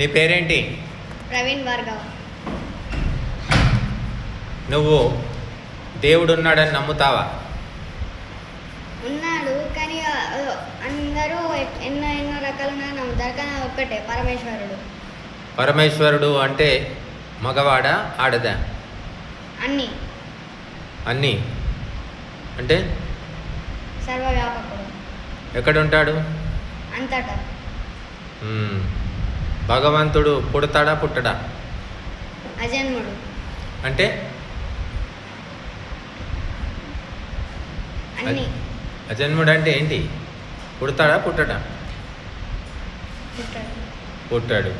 నీ పేరేంటి? ప్రవీణ్ భార్గవ్. నువ్వు దేవుడు ఉన్నాడని నమ్ముతావా? ఉన్నాడు కానీ అందరూ ఎన్నో ఎన్నో రకాలుగా నమ్ముతారు కానీ ఒక్కటే పరమేశ్వరుడు. పరమేశ్వరుడు అంటే మగవాడా ఆడదా? అన్ని. అన్నీ. అంటే? సర్వవ్యాపకుడు. ఎక్కడుంటాడు? అంతటా. మ్మ్. భగవంతుడు పుడతాడా పుట్టడా? అజన్ముడు. అంటే? అజన్ముడు అంటే ఏంటి? పుడతాడా పుట్టడా? పుట్టాడు.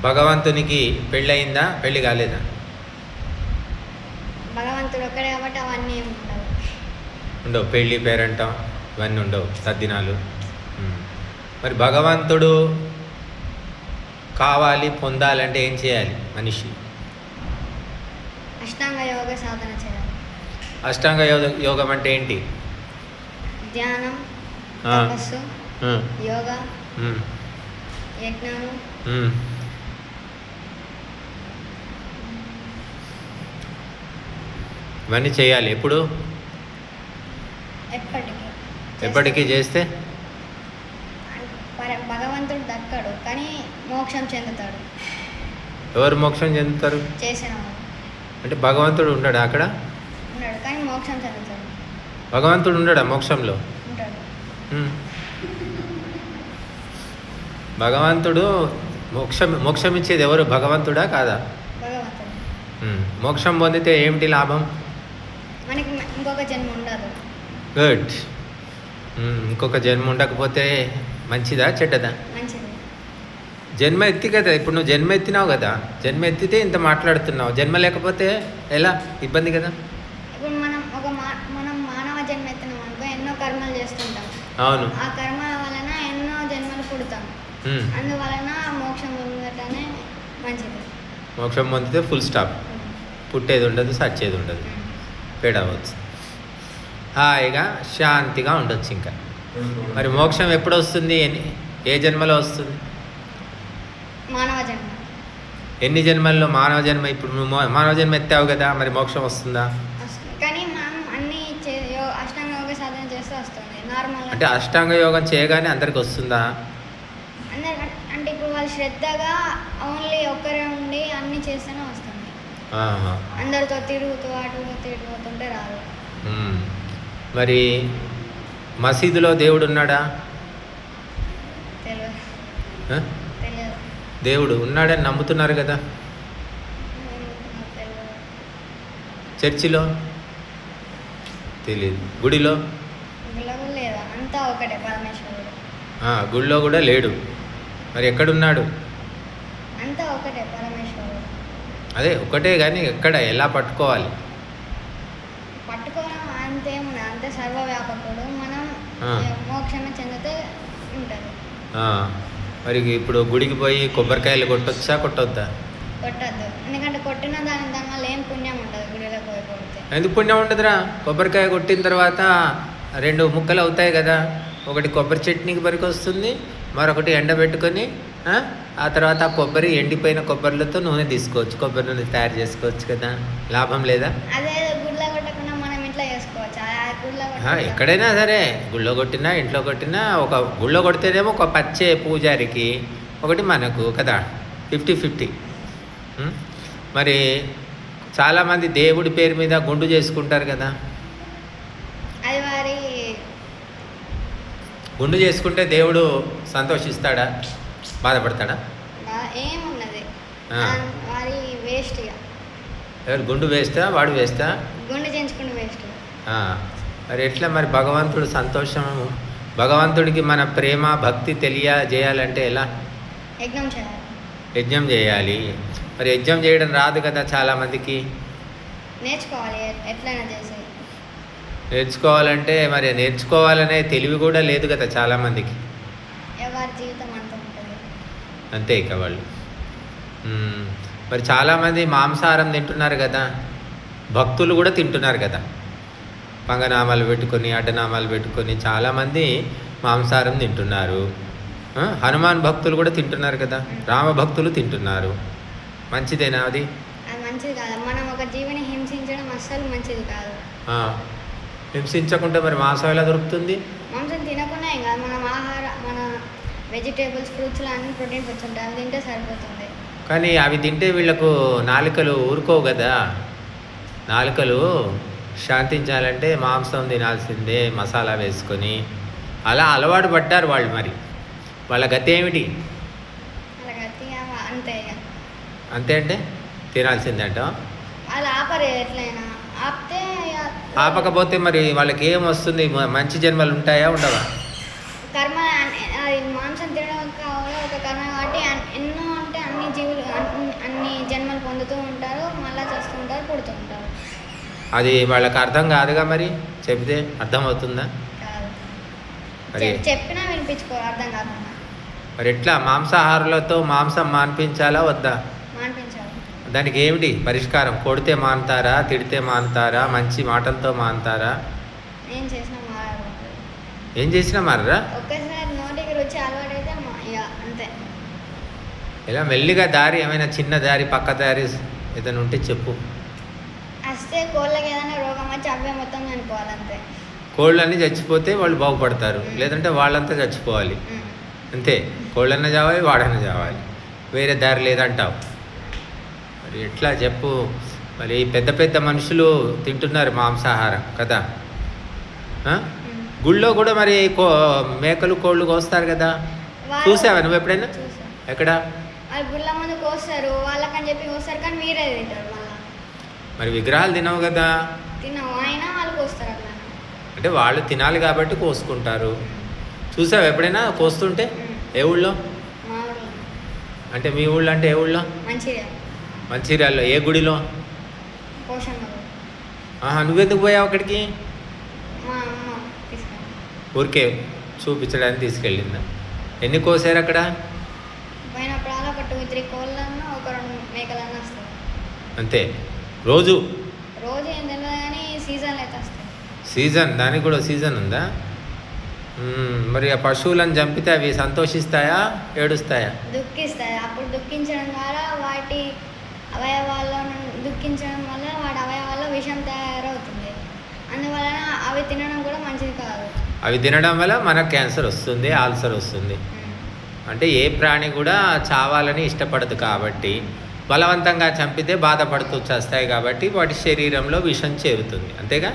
భగవంతునికి పెళ్ళి కాలేదా? భగవంతుడు ఒక్కడే కాబట్టి అవన్నీ ఏమి ఉండవు. పెళ్ళి పేరంటం ఇవన్నీ ఉండవు. సద్దినాలు. మరి భగవంతుడు కావాలి పొందాలంటే ఏం చేయాలి మనిషి? అష్టాంగ యోగ సాధన చేయాలి. అష్టాంగ యోగ అంటే ఏంటి? ధ్యానం. తపస్సు యోగా. యజ్ఞానం. ఇవన్నీ చేయాలి. ఎప్పుడు? ఎప్పటికీ. చేస్తే? భగవంతుడు దక్కడు కానీ మోక్షం చెందుతాడు. ఎవరు మోక్షం చెందుతారు? చేసిన అంటే భగవంతుడు ఉండడా అక్కడ? ఉన్నాడు కానీ మోక్షం చెందుతాడు. భగవంతుడు ఉండడా మోక్షంలో? ఉంటాడు. భగవంతుడు మోక్షం మోక్షం ఇచ్చేది ఎవరు? భగవంతుడా కాదా. మోక్షం పొందితే ఏమిటి లాభం? మనకి ఇంకొక జన్మ ఉండదు. గుడ్. ఇంకొక జన్మ ఉండకపోతే మంచిదా చెడ్డదా? మంచిది. జన్మ ఎత్తి కదా ఇప్పుడు నువ్వు జన్మ ఎత్తినావు కదా జన్మ ఎత్తితే ఇంత మాట్లాడుతున్నావు జన్మ లేకపోతే ఎలా? ఇబ్బంది కదా? అవును. ఆ కర్మ వలన ఎన్నో జన్మలు పుడతాం. మ్మ్. అందువలన మోక్షం మంచిది. మోక్షం పొందితే ఫుల్ స్టాప్ పుట్టేది ఉండదు సచ్చేది ఉండదు. పేడవచ్చు హాయిగా శాంతిగా ఉండొచ్చు ఇంకా. మరి మోక్షం ఎప్పుడు వస్తుంది ఏ జన్మలో వస్తుంది? మానవ జన్మ. ఎన్ని జన్మల్లో మానవ జన్మ? ఇప్పుడు నువ్వు మానవ జన్మ ఎత్తావు కదా మరి మోక్షం వస్తుందా? వస్తుంది. కానీ మనం అన్ని చే యో- అష్టాంగ యోగ సాధన చేస్తే వస్తుంది. నార్మల్ అంటే అష్టాంగ యోగం చేయగానే అందరికి వస్తుందా? అంటే ఇప్పుడు వాళ్ళు శ్రద్ధగా ఓన్లీ ఒక్కరే ఉండి అన్ని చేస్తేనే వస్తుంది. ఆహా. అందరితో తిరుగుతూ అటు తిరుగుతుంటే రాదు. మరి మసీదులో దేవుడు ఉన్నాడా దేవుడు ఉన్నాడని నమ్ముతున్నారు కదా? చర్చిలో? తెలియదు గుడిలో? గుడిలో కూడా లేడు. మరి ఎక్కడున్నాడు? అదే ఒకటే కానీ ఎక్కడ ఎలా పట్టుకోవాలి? పట్టుకోవడం అంతే సర్వవ్యాపకుడు. మనం. మోక్షమే చెందితే మరి ఇప్పుడు గుడికి పోయి కొబ్బరికాయలు కొట్టొచ్చా కొట్టొద్దా? కొట్టద్దు. ఎందుకంటే కొట్టిన దాని దాని వల్ల ఏం పుణ్యం ఉండదు గుడిలో పోయి కొడితే. ఎందుకు పుణ్యం ఉండదురా? కొబ్బరికాయ కొట్టిన తర్వాత రెండు ముక్కలు అవుతాయి కదా. ఒకటి కొబ్బరి చట్నీకి పనికి వస్తుంది మరొకటి ఎండబెట్టుకొని ఆ, ఆ తర్వాత ఆ కొబ్బరి ఎండిపోయిన కొబ్బరిలతో నూనె తీసుకోవచ్చు. కొబ్బరి నూనె తయారు చేసుకోవచ్చు కదా. లాభం లేదా? అదే గుడిలో కొట్టకుండా మనం ఇంట్లో చేసుకోవచ్చు ఆ గుడిలో ఆ, కొట్టకుండా- ఎక్కడైనా సరే గుళ్ళో కొట్టినా ఇంట్లో కొట్టినా ఒక గుళ్ళో కొడితేనేమో ఒక పచ్చే పూజారికి ఒకటి మనకు కదా? Fifty fifty. మరి చాలామంది దేవుడి పేరు మీద గుండు చేసుకుంటారు కదా? గుండు చేసుకుంటే దేవుడు సంతోషిస్తాడా? బాధపడతాడా? ఎవరు గుండు వేస్తా వాడు వేస్తా గుండె వేస్ట్ మరి ఎట్లా మరి భగవంతుడు సంతోషం భగవంతుడికి మన ప్రేమ భక్తి తెలియజేయాలంటే ఎలా? యజ్ఞం చేయాలి. మరి యజ్ఞం చేయడం రాదు కదా చాలామందికి? నేర్చుకోవాలి. నేర్చుకోవాలంటే మరి నేర్చుకోవాలనే తెలివి కూడా లేదు కదా చాలామందికి. అంత ఇక వాళ్ళు. మరి చాలామంది మాంసాహారం తింటున్నారు కదా? భక్తులు కూడా తింటున్నారు కదా? పంగనామాలు పెట్టుకొని అడ్డనామాలు పెట్టుకొని చాలామంది మాంసాహారం తింటున్నారు? హనుమాన్ భక్తులు కూడా తింటున్నారు కదా? రామ భక్తులు తింటున్నారు. మంచిదేనా అది? మంచిది కాదు. మనం ఒక జీవిని హింసించడం అస్సలు మంచిది కాదు. హింసించకుండా మరి మాంసం ఎలా దొరుకుతుంది? మాంసం తినకుండా కాదు. మనం ఆహార మన వెజిటేబుల్స్ ఫ్రూట్స్లో అన్ని ప్రోటీన్ ఫుడ్స్ ఉంటాయి అవి తింటే సరిపోతుంది. కానీ అవి తింటే వీళ్ళకు నాలుకలు ఊరుకోవు కదా? నాలుకలు శాంతించాలంటే మాంసం తినాల్సిందే మసాలా వేసుకొని. అలా అలవాటు పడ్డారు వాళ్ళు మరి. వాళ్ళ గతి ఏమిటి? అంతే అంటే తినాల్సిందే అంట వాళ్ళు ఆపరు ఎట్లయినా. ఆపితే ఇక ఆపకపోతే మరి వాళ్ళకి ఏం వస్తుంది? మంచి జన్మలు ఉంటాయా ఉండవా? కర్మ మాంసం తినడం ఒక కర్మ కాబట్టి ఎన్నో అంటే అన్ని జీవులు అన్- అన్ని జన్మలు పొందుతూ ఉంటారు మళ్ళీ చేస్తూ ఉంటారు పుడుతూ ఉంటారు. అది వాళ్ళకి అర్థం కాదుగా మరి? చెబితే అర్థమవుతుందా? మరి చెప్పినా అర్థం కాకుండా మరి ఎట్లా? మాంసాహారులతో మాంసం మాన్పించాలా వద్దా? దానికి ఏమిటి పరిష్కారం? కొడితే మానుతారా తిడితే మానుతారా మంచి మాటలతో మానుతారా? ఏం చేసినా మారారు? ఇలా మెల్లిగా దారి ఏమైనా చిన్న దారి పక్క దారి ఏదైనా ఉంటే చెప్పు. వస్తే కోళ్ళకి ఏదైనా రోగం వచ్చి అవే మొత్తం చనిపోవాలి అంతే కోళ్ళన్నీ చచ్చిపోతే వాళ్ళు బాగుపడతారు. లేదంటే వాళ్ళంతా చచ్చిపోవాలి. అంతే. కోళ్ళన్నా చావాలి వాడన్నా చావాలి. వేరే దారి లేదంటావు. మరి ఎట్లా చెప్పు? మరి పెద్ద పెద్ద మనుషులు తింటున్నారు మాంసాహారం కదా. గుళ్ళో కూడా మరి కో మేకలు కోళ్ళు కోస్తారు కదా? చూసావా నువ్వు ఎప్పుడైనా? ఎక్కడ? గుళ్ళ ముందు కోస్తారు వాళ్ళకని చెప్పి కోస్తారు కానీ మీరే తింటారు. మరి విగ్రహాలు తినవు కదా? అంటే వాళ్ళు తినాలి కాబట్టి కోసుకుంటారు. చూసావు ఎప్పుడైనా కోస్తుంటే? ఏ ఊళ్ళో? అంటే మీ ఊళ్ళో అంటే ఏ ఊళ్ళో? మంచిర్యాలలో. ఏ గుడిలో? ఆహా నువ్వెందుకు పోయావు అక్కడికి? ఊరికే చూపించడానికి తీసుకెళ్ళిందా? ఎన్ని కోసారు అక్కడ? అంతే. రోజు? రోజు ఏం తెలియదు కానీ అయితే వస్తాయి. సీజన్ దానికి కూడా సీజన్ ఉందా? మరి ఆ పశువులను చంపితే అవి సంతోషిస్తాయా ఏడుస్తాయా? దుఃఖిస్తాయి. అప్పుడు దుఃఖించడం ద్వారా వాటి అవయవాల్లో దుఃఖించడం వల్ల వాటి అవయవాల్లో విషం తయారవుతుంది. అందువలన అవి తినడం కూడా మంచిది కాదు. అవి తినడం వల్ల మనకు క్యాన్సర్ వస్తుంది ఆల్సర్ వస్తుంది. అంటే ఏ ప్రాణి కూడా చావాలని ఇష్టపడదు కాబట్టి బలవంతంగా చంపితే బాధపడుతూ చేస్తాయి కాబట్టి వాటి శరీరంలో విషం చేరుతుంది. అంతేగా?